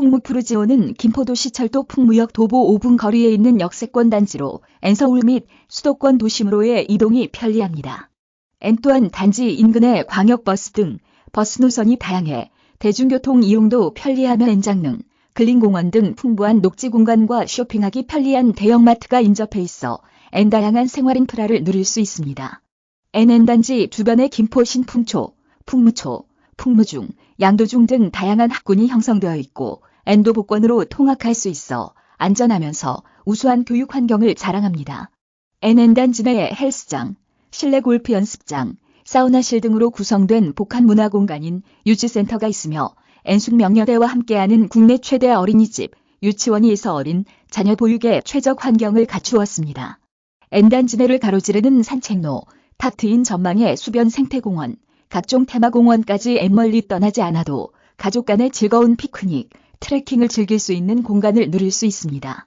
풍무프루지오는 김포도시 철도 풍무역 도보 5분 거리에 있는 역세권 단지로 N서울 및 수도권 도심으로의 이동이 편리합니다. N 또한 단지 인근의 광역버스 등 버스 노선이 다양해 대중교통 이용도 편리하며 N장릉, 근린공원 등 풍부한 녹지 공간과 쇼핑하기 편리한 대형마트가 인접해 있어 N 다양한 생활 인프라를 누릴 수 있습니다. NN 단지 주변에 김포 신풍초, 풍무초, 풍무중, 양도중 등 다양한 학군이 형성되어 있고 N도 복권으로 통학할 수 있어 안전하면서 우수한 교육 환경을 자랑합니다. NN 단지 내에 헬스장, 실내 골프 연습장, 사우나실 등으로 구성된 복합 문화 공간인 유치센터가 있으며 N숙명여대와 함께하는 국내 최대 어린이집, 유치원이 있어 어린 자녀 보육에 최적 환경을 갖추었습니다. N단지 내를 가로지르는 산책로, 탁 트인 전망의 수변 생태공원, 각종 테마공원까지 앤멀리 떠나지 않아도 가족 간의 즐거운 피크닉, 트레킹을 즐길 수 있는 공간을 누릴 수 있습니다.